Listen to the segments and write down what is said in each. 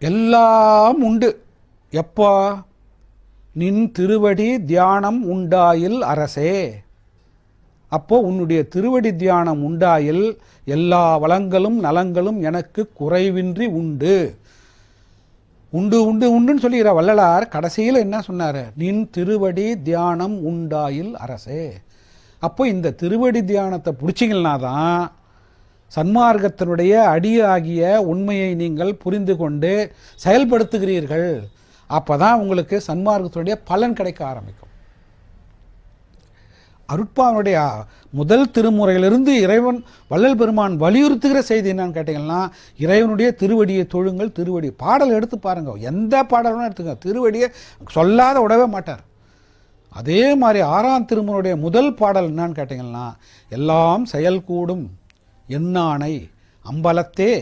எல்லாம் உண்டு. எப்போ? நின் திருவடி தியானம் உண்டாயில் அரசே. அப்போ உன்னுடைய திருவடி தியானம் உண்டாயில் எல்லா வளங்களும் நலங்களும் எனக்கு குறைவின்றி உண்டு. உண்டு உண்டு உண்டுன்னு சொல்லிக்கிற வள்ளலார் கடைசியில் என்ன சொன்னார்? நின் திருவடி தியானம் உண்டாயில் அரசே. அப்போ இந்த திருவடி தியானத்தை பிடிச்சிங்கன்னா தான் சன்மார்க்கத்தினுடைய அடியாகிய உண்மையை நீங்கள் புரிந்து கொண்டு செயல்படுத்துகிறீர்கள் அப்போ தான் உங்களுக்கு சன்மார்க்கத்தினுடைய பலன் கிடைக்க ஆரம்பிக்கும். அருட்பாவனுடைய முதல் திருமுறையிலிருந்து இறைவன் வள்ளல் பெருமான் வலியுறுத்துகிற செய்தி என்னன்னு கேட்டிங்கன்னா இறைவனுடைய திருவடியை தொழுங்கள் திருவடி பாடல் எடுத்து பாருங்க. எந்த பாடலும் எடுத்துங்க. திருவடியை சொல்லாத விடவே மாட்டார். அதே மாதிரி ஆறாம் திருமுறையுடைய முதல் பாடல் என்னன்னு கேட்டிங்கன்னா எல்லாம் செயல் கூடும் என்னானை அம்பலத்தே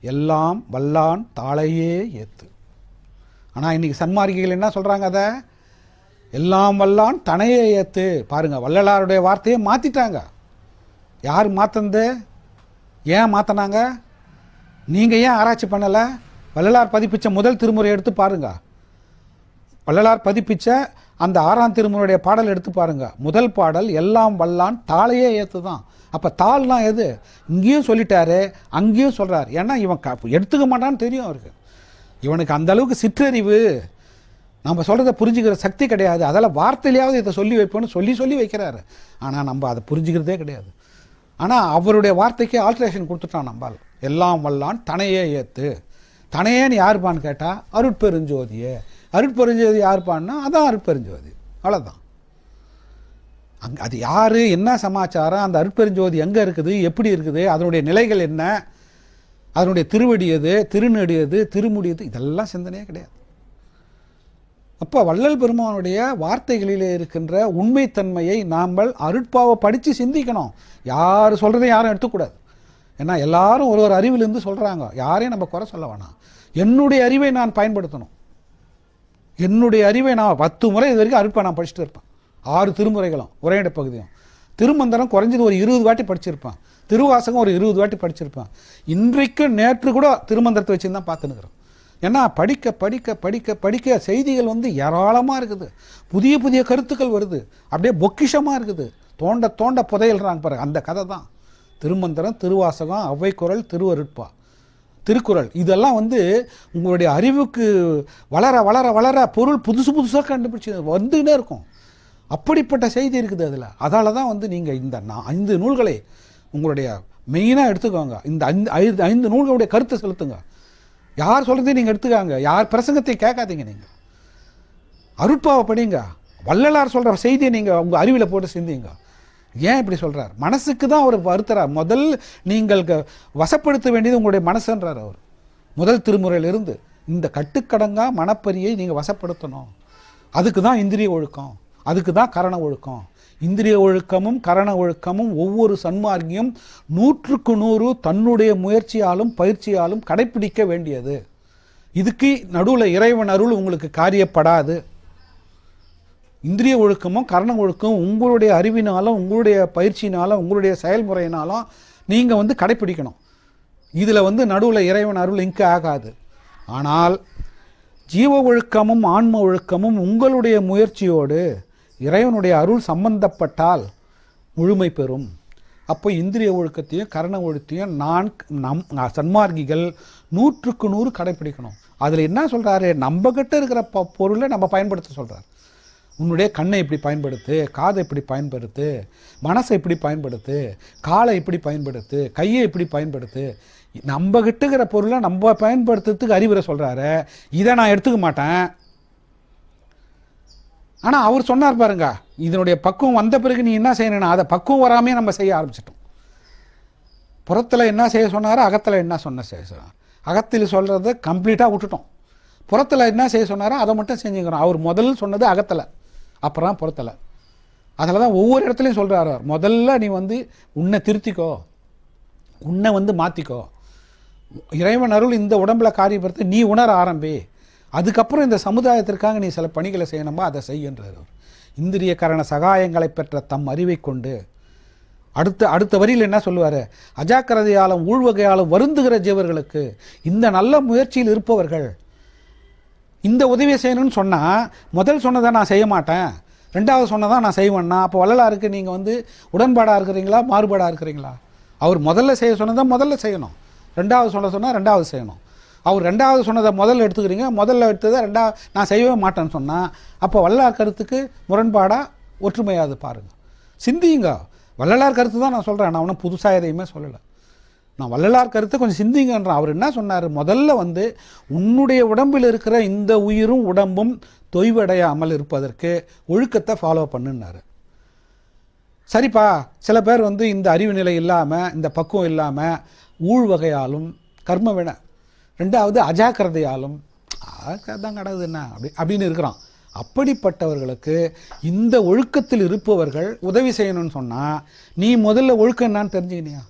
எல்லாம் வல்லான் தாளையே ஏத்து. ஆனால் இன்னைக்கு சன்மார்க்கிகள் என்ன சொல்கிறாங்க அதை? எல்லாம் வல்லான் தனையே ஏத்து. பாருங்க வள்ளலாருடைய வார்த்தையை மாற்றிட்டாங்க யார் மாற்றினது ஏன் மாற்றினாங்க நீங்கள் ஏன் ஆராய்ச்சி பண்ணலை? வள்ளலார் பதிப்பித்த முதல் திருமுறை எடுத்து பாருங்க. வள்ளலார் பதிப்பித்த அந்த ஆறாம் திருமுறையுடைய பாடல் எடுத்து பாருங்க. முதல் பாடல் எல்லாம் வல்லான் தாளையே ஏற்று தான் அப்போ தாள்லாம் எது? இங்கேயும் சொல்லிட்டாரு அங்கேயும் சொல்கிறார் ஏன்னா இவன் க எடுத்துக்க மாட்டான்னு தெரியும் அவருக்கு. இவனுக்கு அந்த அளவுக்கு சிற்றறிவு. நம்ம சொல்கிறத புரிஞ்சுக்கிற சக்தி கிடையாது. அதெல்லாம் வார்த்தையிலையாவது இதை சொல்லி வைப்போம்னு சொல்லி சொல்லி வைக்கிறாரு. ஆனால் நம்ம அதை புரிஞ்சுக்கிறதே கிடையாது. ஆனால் அவருடைய வார்த்தைக்கு ஆல்ட்ரேஷன் கொடுத்துட்டான் நம்பால் எல்லாம் வல்லான் தனையே ஏற்று தனையேன்னு யாருப்பான்னு கேட்டால் அருட்பெருஞ்சோதியே. அருட்பெருஞ்சோதி யாருப்பான்னா அதான் அருட்பெருஞ்சோதி. அவ்வளோதான் அங்கே அது யார் என்ன சமாச்சாரம் அந்த அருட்பெருஞ்சோதி எங்கே இருக்குது எப்படி இருக்குது அதனுடைய நிலைகள் என்ன அதனுடைய திருவடியது எது திருமுடியது இதெல்லாம் சிந்தனையே கிடையாது. அப்போ வள்ளல் பெருமானுடைய வார்த்தைகளிலே இருக்கின்ற உண்மைத்தன்மையை நாங்கள் அருட்பாவை படித்து சிந்திக்கணும். யார் சொல்கிறதையும் யாரும் எடுத்துக்கூடாது. ஏன்னா எல்லாரும் ஒரு ஒரு அறிவிலிருந்து சொல்கிறாங்க யாரையும் நம்ம குறை சொல்ல வேணாம். என்னுடைய அறிவை நான் பயன்படுத்தணும். என்னுடைய அறிவை நான் பத்து முறை இது வரைக்கும் அருட்பா நான் படிச்சுட்டு இருப்பேன். ஆறு திருமுறைகளும் உரையிட பகுதியும். திருமந்திரம் குறைஞ்சது ஒரு இருபது வாட்டி படிச்சிருப்பேன். திருவாசகம் ஒரு இருபது வாட்டி படிச்சிருப்பேன். இன்றைக்கும் நேற்று கூட திருமந்திரத்தை வச்சு தான் ஏன்னா படிக்க படிக்க படிக்க படிக்க செய்திகள் வந்து ஏராளமாக இருக்குது. புதிய புதிய கருத்துக்கள் வருது. அப்படியே பொக்கிஷமாக இருக்குது. தோண்ட தோண்ட புதையல்றாங்க பாருங்க அந்த கதை தான். திருமந்திரம் திருவாசகம் ஔவைக்குறள் திருவருட்பா. திருக்குறள். இதெல்லாம் வந்து உங்களுடைய அறிவுக்கு வளர வளர வளர பொருள் புதுசு புதுசாக கண்டுபிடிச்சி வந்துக்கிட்டே இருக்கும். அப்படிப்பட்ட செய்தி இருக்குது அதில். அதால் தான் வந்து நீங்கள் இந்த ஐந்து நூல்களை உங்களுடைய மெயினாக எடுத்துக்கோங்க. இந்த ஐந்து ஐந்து ஐந்து நூல்களுடைய கருத்தை செலுத்துங்க. யார் சொல்கிறதையும் நீங்கள் எடுத்துக்காங்க. யார் பிரசங்கத்தையும் கேட்காதீங்க நீங்கள் அருட்பாவை படிங்க வள்ளலார் சொல்கிற செய்தியை நீங்கள் உங்கள் அறிவில் போட்டு சிந்திங்க. ஏன் இப்படி சொல்கிறார் மனசுக்கு தான் அவர் வருத்துறார். முதல் நீங்கள் க- வசப்படுத்த வேண்டியது உங்களுடைய மனசுன்றார் அவர். முதல் திருமுறையிலிருந்து இந்த கட்டுக்கடங்கா மனப்பரியை நீங்கள் வசப்படுத்தணும். அதுக்கு தான் இந்திரிய ஒழுக்கம். அதுக்கு தான் கரண ஒழுக்கம். இந்திரிய ஒழுக்கமும் கரண ஒழுக்கமும் ஒவ்வொரு சன்மார்க்கியும் நூற்றுக்கு நூறு தன்னுடைய முயற்சியாலும் பயிற்சியாலும் கடைப்பிடிக்க வேண்டியது. இதுக்கு நடுவில் இறைவன் அருள் உங்களுக்கு காரியப்படாது. இந்திரிய ஒழுக்கமும் கரண ஒழுக்கமும் உங்களுடைய அறிவினாலும் உங்களுடைய பயிற்சினாலும் உங்களுடைய செயல்முறையினாலும் நீங்கள் வந்து கடைப்பிடிக்கணும். இதில் வந்து நடுவில் இறைவன் அருள் இங்கு ஆகாது. ஆனால் ஜீவ ஒழுக்கமும் ஆன்ம ஒழுக்கமும் உங்களுடைய முயற்சியோடு இறைவனுடைய அருள் சம்பந்தப்பட்டால் முழுமை பெறும். அப்போ இந்திரிய ஒழுக்கத்தையும் கரண ஒழுக்கத்தையும் நான் நம் சன்மார்க்கிகள் நூற்றுக்கு நூறு கடைப்பிடிக்கணும். அதில் என்ன சொல்கிறாரு நம்மக்கிட்ட இருக்கிற ப பொருளை நம்ம பயன்படுத்த சொல்கிறார் உன்னுடைய கண்ணை இப்படி பயன்படுத்து காதை இப்படி பயன்படுத்து மனசை இப்படி பயன்படுத்து காலை இப்படி பயன்படுத்து கையை இப்படி பயன்படுத்து. நம்ம கிட்டுக்கிற பொருளை நம்ம பயன்படுத்துறதுக்கு அறிவுரை சொல்கிறாரு இதை நான் எடுத்துக்க மாட்டேன். ஆனால் அவர் சொன்னார் பாருங்க இதனுடைய பக்குவம் வந்த பிறகு நீ என்ன செய்யணும் அதை பக்குவம் வராமே நம்ம செய்ய ஆரம்பிச்சிட்டோம். புறத்தில் என்ன செய்ய சொன்னாரோ அகத்தில் என்ன சொன்ன செய்ய சொன்னார். அகத்தில் சொல்கிறத கம்ப்ளீட்டாக விட்டுட்டோம். புறத்தில் என்ன செய்ய சொன்னாரோ அதை மட்டும் செஞ்சுக்கிறோம். அவர் முதல் சொன்னது அகத்தில். அப்புறம் பொருத்தலை. அதில் தான் ஒவ்வொரு இடத்துலையும் சொல்கிறாரு முதல்ல நீ வந்து உன்னை திருத்திக்கோ. உன்னை வந்து மாற்றிக்கோ இறைவன் அருள் இந்த உடம்பில் காரியப்படுத்த நீ உணர ஆரம்பி. அதுக்கப்புறம் இந்த சமுதாயத்திற்காக நீ சில பணிகளை செய்யணுமா? அதை செய்கின்றார் அவர். இந்திரிய கரண சகாயங்களை பெற்ற தம் அறிவை கொண்டு அடுத்த அடுத்த வரியில் என்ன சொல்லுவார்? அஜாக்கிரதையாலும் ஊழ்வகையாலும் வருந்துகிற ஜீவர்களுக்கு இந்த நல்ல முயற்சியில் இருப்பவர்கள் இந்த உதவியை செய்யணும்னு சொன்னால் முதல் சொன்னதை நான் செய்ய மாட்டேன். ரெண்டாவது சொன்னதான் நான் செய்வேன்னா அப்போ வள்ளலாருக்கு நீங்கள் வந்து உடன்பாடாக இருக்கிறீங்களா மாறுபாடாக இருக்கிறீங்களா? அவர் முதல்ல செய்ய சொன்னதை முதல்ல செய்யணும். ரெண்டாவது சொன்ன சொன்னால் ரெண்டாவது செய்யணும். அவர் ரெண்டாவது சொன்னதை முதல்ல எடுத்துக்கிறீங்க முதல்ல எடுத்ததை ரெண்டாவது நான் செய்யவே மாட்டேன்னு சொன்னால் அப்போ வள்ளலார் கருத்துக்கு முரண்பாடாக ஒற்றுமையாது பாருங்கள் சிந்தியுங்க. வள்ளலார் கருத்து தான் நான் சொல்கிறேன் நான் ஒன்றும் புதுசாக எதையுமே சொல்லலை. நான் வள்ளலார் கருத்தை கொஞ்சம் சிந்திங்கன்றான் அவர் என்ன சொன்னார்? முதல்ல வந்து உன்னுடைய உடம்பில் இருக்கிற இந்த உயிரும் உடம்பும் தொய்வடையாமல் இருப்பதற்கு ஒழுக்கத்தை ஃபாலோ பண்ணுன்னாரு. சரிப்பா சில பேர் வந்து இந்த அறிவு நிலை இல்லாமல் இந்த பக்குவம் இல்லாமல் ஊழ் வகையாலும் கர்ம வின ரெண்டாவது அஜாக்கிரதையாலும் அதான் கடவுது என்ன? அப்படி அப்படின்னு இருக்கிறான். அப்படிப்பட்டவர்களுக்கு இந்த ஒழுக்கத்தில் இருப்பவர்கள் உதவி செய்யணும்னு சொன்னால் நீ முதல்ல ஒழுக்கம் என்னான்னு தெரிஞ்சுக்கினியா?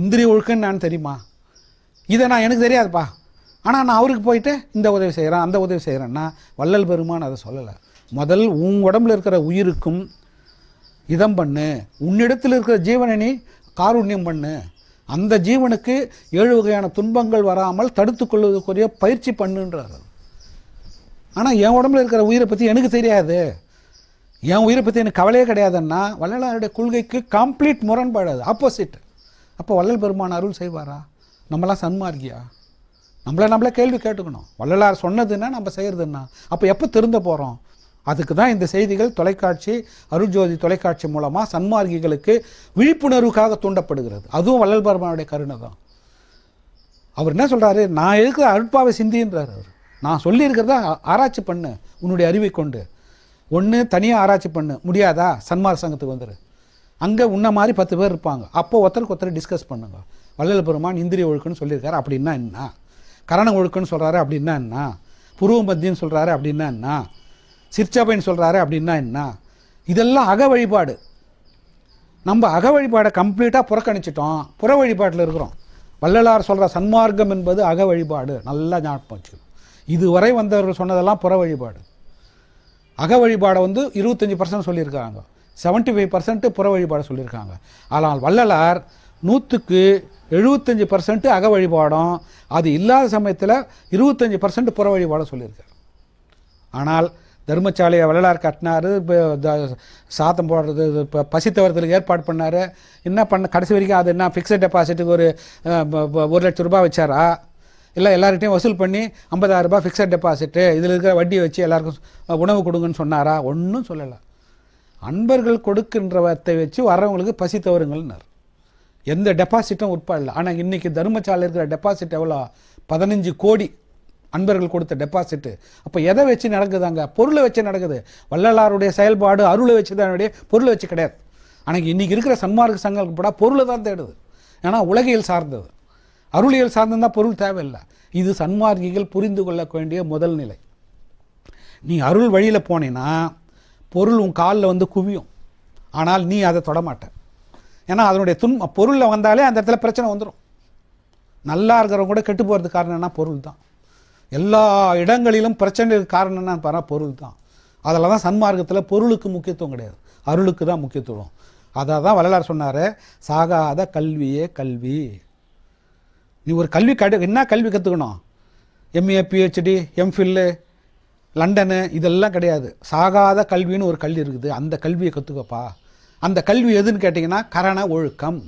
இந்திரிய ஒழுக்கம் நான் தெரியுமா? இதை நான் எனக்கு தெரியாதுப்பா. ஆனால் நான் அவருக்கு போயிட்டு இந்த உதவி செய்கிறேன் அந்த உதவி செய்கிறேன்னா வள்ளல் பெருமான் அதை சொல்லலை. முதல் உன் உடம்புல இருக்கிற உயிருக்கும் இதம் பண்ணு. உன்னிடத்தில் இருக்கிற ஜீவனை நீ காருண்யம் பண்ணு. அந்த ஜீவனுக்கு ஏழு வகையான துன்பங்கள் வராமல் தடுத்து கொள்வதற்குரிய பயிற்சி பண்ணுன்றார் ஆனால் என் உடம்புல இருக்கிற உயிரை பற்றி எனக்கு தெரியாது. என் உயிரை பற்றி எனக்கு கவலையே கிடையாதுன்னா வள்ளலாருடைய கொள்கைக்கு கம்ப்ளீட் முரண்பாடு அது ஆப்போசிட் அப்போ வள்ளல் பெருமான் அருள் செய்வாரா? நம்மளாம் சன்மார்க்கியா நம்மளை நம்மளே கேள்வி கேட்டுக்கணும். வள்ளலார் சொன்னதுன்னா நம்ம செய்கிறதுன்னா அப்போ எப்போ திருந்த போகிறோம் அதுக்கு தான் இந்த செய்திகள் தொலைக்காட்சி அருள்ஜோதி தொலைக்காட்சி மூலமாக சன்மார்க்கிகளுக்கு விழிப்புணர்வுக்காக தூண்டப்படுகிறது. அதுவும் வள்ளல் பெருமானுடைய கருணை தான் அவர் என்ன சொல்கிறாரு நான் இருக்கிற அருட்பாவை சிந்தின்றார் அவர். நான் சொல்லியிருக்கிறத ஆராய்ச்சி பண்ணு உன்னுடைய அறிவை கொண்டு. ஒன்று தனியாக ஆராய்ச்சி பண்ணு. முடியாதா? சன்மார்க் சங்கத்துக்கு வந்துரு. அங்கே உன்ன மாதிரி பத்து பேர் இருப்பாங்க. அப்போ ஒருத்தருக்கு ஒருத்தர் டிஸ்கஸ் பண்ணுங்க. வள்ளல் பெருமான் இந்திரிய ஒழுக்குன்னு சொல்லியிருக்காரு. அப்படின்னா என்ன கரண ஒழுக்குன்னு சொல்கிறாரு அப்படின்னா என்ன புருவ சொல்கிறாரு அப்படின்னா என்ன சிற்சபைன்னு சொல்கிறாரு அப்படின்னா என்ன இதெல்லாம் அக வழிபாடு. நம்ம அக வழிபாடை கம்ப்ளீட்டாக புறக்கணிச்சிட்டோம். புற வழிபாட்டில் இருக்கிறோம். வள்ளலார் சொல்கிற சன்மார்க்கம் என்பது அக வழிபாடு. நல்லா ஞாபகம் வச்சுக்கணும். இதுவரை வந்தவர்கள் சொன்னதெல்லாம் புற வழிபாடு. அக வழிபாடை வந்து இருபத்தஞ்சி பர்சன்ட் சொல்லியிருக்காங்க. 75% ஃபைவ் பர்சன்ட் புற வழிபாடு சொல்லியிருக்காங்க. ஆனால் வள்ளலார் நூற்றுக்கு எழுபத்தஞ்சி பர்சன்ட் அக வழிபாடும் அது இல்லாத சமயத்தில் இருபத்தஞ்சி பர்சன்ட் புற வழிபாடும் சொல்லியிருக்கார். ஆனால் தர்மசாலையை வள்ளலார் கட்டினாரு சாத்தம் போடுறது இப்போ பசித்தவர்களுக்கு ஏற்பாடு பண்ணார். என்ன பண்ண கடைசி வரைக்கும் அது என்ன ஃபிக்ஸட் டெபாசிட்டுக்கு ஒரு ஒரு லட்ச ரூபாய் வச்சாரா? இல்லை எல்லார்கிட்டையும் வசூல் பண்ணி ஐம்பதாயிரரூபா ஃபிக்ஸட் டெபாசிட்டு இதில் இருக்கிற வட்டியை வச்சு எல்லாருக்கும் உணவு கொடுங்கன்னு சொன்னாரா? ஒன்றும் சொல்லலை. அன்பர்கள் கொடுக்கின்றவத்தை வச்சு வர்றவங்களுக்கு பசி தவறுங்கள்னார். எந்த டெபாசிட்டும் உட்படல. ஆனால் இன்றைக்கி தர்மசாலை இருக்கிற டெபாசிட் எவ்வளோ? பதினஞ்சு கோடி அன்பர்கள் கொடுத்த டெபாசிட்டு அப்போ எதை வச்சு நடக்குதாங்க? பொருளை வச்சு நடக்குது. வள்ளலாருடைய செயல்பாடு அருளை வச்சு தான் என்னுடைய பொருளை வச்சு கிடையாது. ஆனால் இன்றைக்கி இருக்கிற சன்மார்க்க சங்கம் கூட பொருளை தான் தேடுது. ஏன்னா உலகியல் சார்ந்தது. அருளியல் சார்ந்ததுனா பொருள் தேவையில்லை. இது சன்மார்க்கிகள் புரிந்து கொள்ள வேண்டிய முதல் நிலை. நீ அருள் வழியில் போனீன்னா பொருள் உன் காலில் வந்து குவியும். ஆனால் நீ அதை தொடமாட்ட. ஏன்னா அதனுடைய துன்ப பொருளில் வந்தாலே அந்த இடத்துல பிரச்சனை வந்துடும் நல்லா இருக்கிறவங்க கூட கெட்டு போகிறதுக்கு காரணம் பொருள் தான் எல்லா இடங்களிலும் பிரச்சனைக்கு காரணம் என்னன்னு பாருங்க பொருள் தான் அதில் தான் சன்மார்க்கத்தில் பொருளுக்கு முக்கியத்துவம் கிடையாது. அருளுக்கு தான் முக்கியத்துவம். அதை தான் வள்ளலார் சொன்னார் சாகாத கல்வியே கல்வி. நீ ஒரு கல்வி கடு என்ன கல்வி கற்றுக்கணும் எம்ஏ பிஹெச்டி எம்ஃபில்லு லண்டனு இதெல்லாம் கிடையாது. சாகாத கல்வின்னு ஒரு கல்வி இருக்குது. அந்த கல்வியை கற்றுக்கப்பா அந்த கல்வி எதுன்னு கேட்டிங்கன்னா கரண ஒழுக்கம்.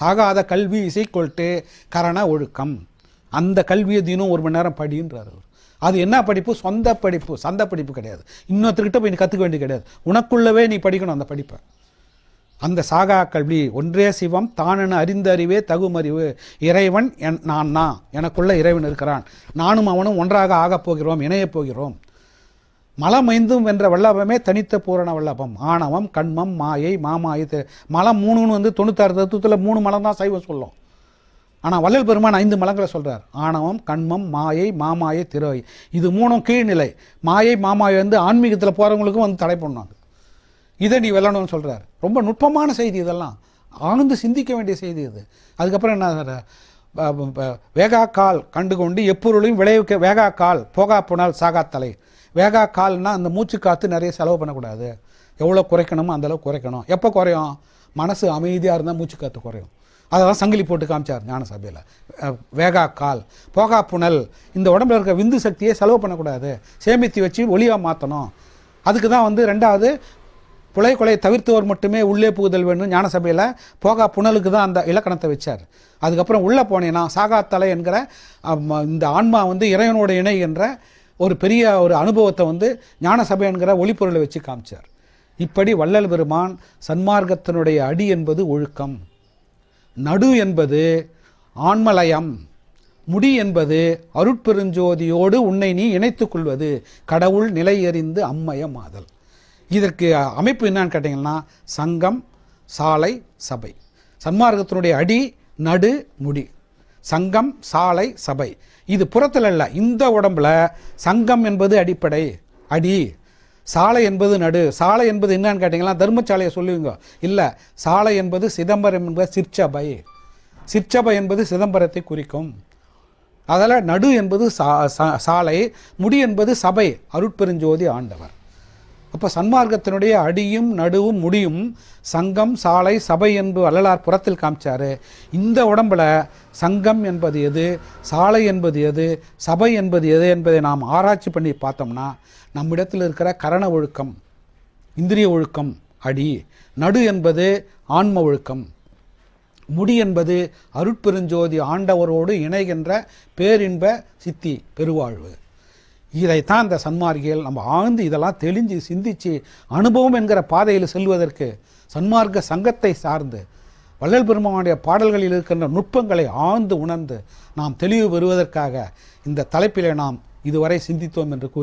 சாகாத கல்வி இஸ் ஈக்குவல் டு கரண ஒழுக்கம். அந்த கல்வியை தினம் ஒரு மணி நேரம் படின்றார் அவர். அது என்ன படிப்பு? சொந்த படிப்பு. சந்த படிப்பு கிடையாது. இன்னொருத்தர்கிட்ட போய் நீ கற்றுக்க வேண்டிய கிடையாது. உனக்குள்ளவே நீ படிக்கணும் அந்த படிப்பை. அந்த சாகா கல்வி ஒன்றே சிவம் தானென அறிந்த அறிவே தகுமறிவு இறைவன் என் நான் நான். எனக்குள்ள இறைவன் இருக்கிறான். நானும் அவனும் ஒன்றாக ஆகப் போகிறோம் இணையப் போகிறோம். மலமைந்தும் வென்ற வல்லபமே தனித்த பூரண வல்லபம். ஆணவம் கண்மம் மாயை மாமாயை மலம் மூணுன்னு வந்து தொண்ணூத்தாறு தத்துவத்தில் மூணு மலம் தான் சைவம் சொல்லும். ஆனால் வள்ளல் பெருமான் ஐந்து மலங்களை சொல்கிறார் ஆணவம் கண்மம் மாயை மாமாயை திரோய் இது மூணும் கீழ்நிலை. மாயை மாமாயை வந்து ஆன்மீகத்தில் போகிறவங்களுக்கும் வந்து தடை பண்ணுவாங்க இதை நீ வெல்லணும்னு சொல்கிறார் ரொம்ப நுட்பமான செய்தி இதெல்லாம். ஆழ்ந்து சிந்திக்க வேண்டிய செய்தி இது. அதுக்கப்புறம் என்ன வேகாக்கால் வேகா கால் கண்டு கொண்டு எப்பொருளையும் விளைவிக்க வேகா கால் போகா போனால் சாகா தலை. வேகா கால்னால் அந்த மூச்சு காற்று நிறைய செலவு பண்ணக்கூடாது. எவ்வளோ குறைக்கணுமோ அந்தளவு குறைக்கணும். எப்போ குறையும்? மனசு அமைதியாக இருந்தால் மூச்சு காற்று குறையும். அதெல்லாம் சங்கிலி போட்டு காமிச்சார் ஞான சபையில் வேகா கால் போகா புனல் இந்த உடம்புல இருக்க விந்து சக்தியை செலவு பண்ணக்கூடாது. சேமித்து வச்சு ஒளியாக மாற்றணும் அதுக்கு தான் வந்து ரெண்டாவது புலை கொலை தவிர்த்தவர் மட்டுமே உள்ளே புகுதல் வேண்டும். ஞான சபையில் போகா புனலுக்கு தான் அந்த இலக்கணத்தை வச்சார். அதுக்கப்புறம் உள்ளே போனேன்னா சாகாத்தலை என்கிற இந்த ஆன்மா வந்து இறைவனோட இணை என்ற ஒரு பெரிய ஒரு அனுபவத்தை வந்து ஞான சபைங்கிற ஒளிப்பொருளை வச்சு காமிச்சார். இப்படி வள்ளல் பெருமான் சன்மார்க்கத்தினுடைய அடி என்பது ஒழுக்கம் நடு என்பது ஆன்மலயம் முடி என்பது அருட்பெருஞ்சோதியோடு உன்னை நீ இணைத்துக் கொள்வது கடவுள் நிலையறிந்து அம்மயமாதல் இதற்கு அமைப்பு என்னன்னு கேட்டிங்கன்னா சங்கம் சாலை சபை. சன்மார்க்கத்தினுடைய அடி நடு முடி. சங்கம் சாலை சபை. இது புறத்தில் அல்ல இந்த உடம்புல சங்கம் என்பது அடிப்படை அடி. சாலை என்பது நடு. சாலை என்பது என்னன்னு கேட்டிங்கன்னா தர்மசாலையை சொல்லுவீங்க இல்லை சாலை என்பது சிதம்பரம் என்பது சிற்சபை. சிற்சபை என்பது சிதம்பரத்தை குறிக்கும். அதில் நடு என்பது சா சா- சாலை முடி என்பது சபை அருட்பெருஞ்சோதி ஆண்டவர். அப்போ சன்மார்க்கத்தினுடைய அடியும் நடுவும் முடியும் சங்கம் சாலை சபை என்பது வள்ளலார் புறத்தில் காமிச்சாரு. இந்த உடம்புல சங்கம் என்பது எது சாலை என்பது எது சபை என்பது எது என்பதை நாம் ஆராய்ச்சி பண்ணி பார்த்தோம்னா நம்மிடத்தில் இருக்கிற கரண ஒழுக்கம் இந்திரிய ஒழுக்கம் அடி. நடு என்பது ஆன்ம ஒழுக்கம். முடி என்பது அருட்பெருஞ்சோதி ஆண்டவரோடு இணைகின்ற பேரின்ப சித்தி பெருவாழ்வு. இதைத்தான் இந்த சன்மார்கிகள் நம்ம ஆழ்ந்து இதெல்லாம் தெளிஞ்சு சிந்திச்சு அனுபவம் என்கிற பாதையில் செல்வதற்கு சன்மார்க்க சங்கத்தை சார்ந்து வள்ளல் பெருமானுடைய பாடல்களில் இருக்கின்ற நுட்பங்களை ஆழ்ந்து உணர்ந்து நாம் தெளிவு பெறுவதற்காக இந்த தலைப்பிலே நாம் இதுவரை சிந்தித்தோம் என்று கூறி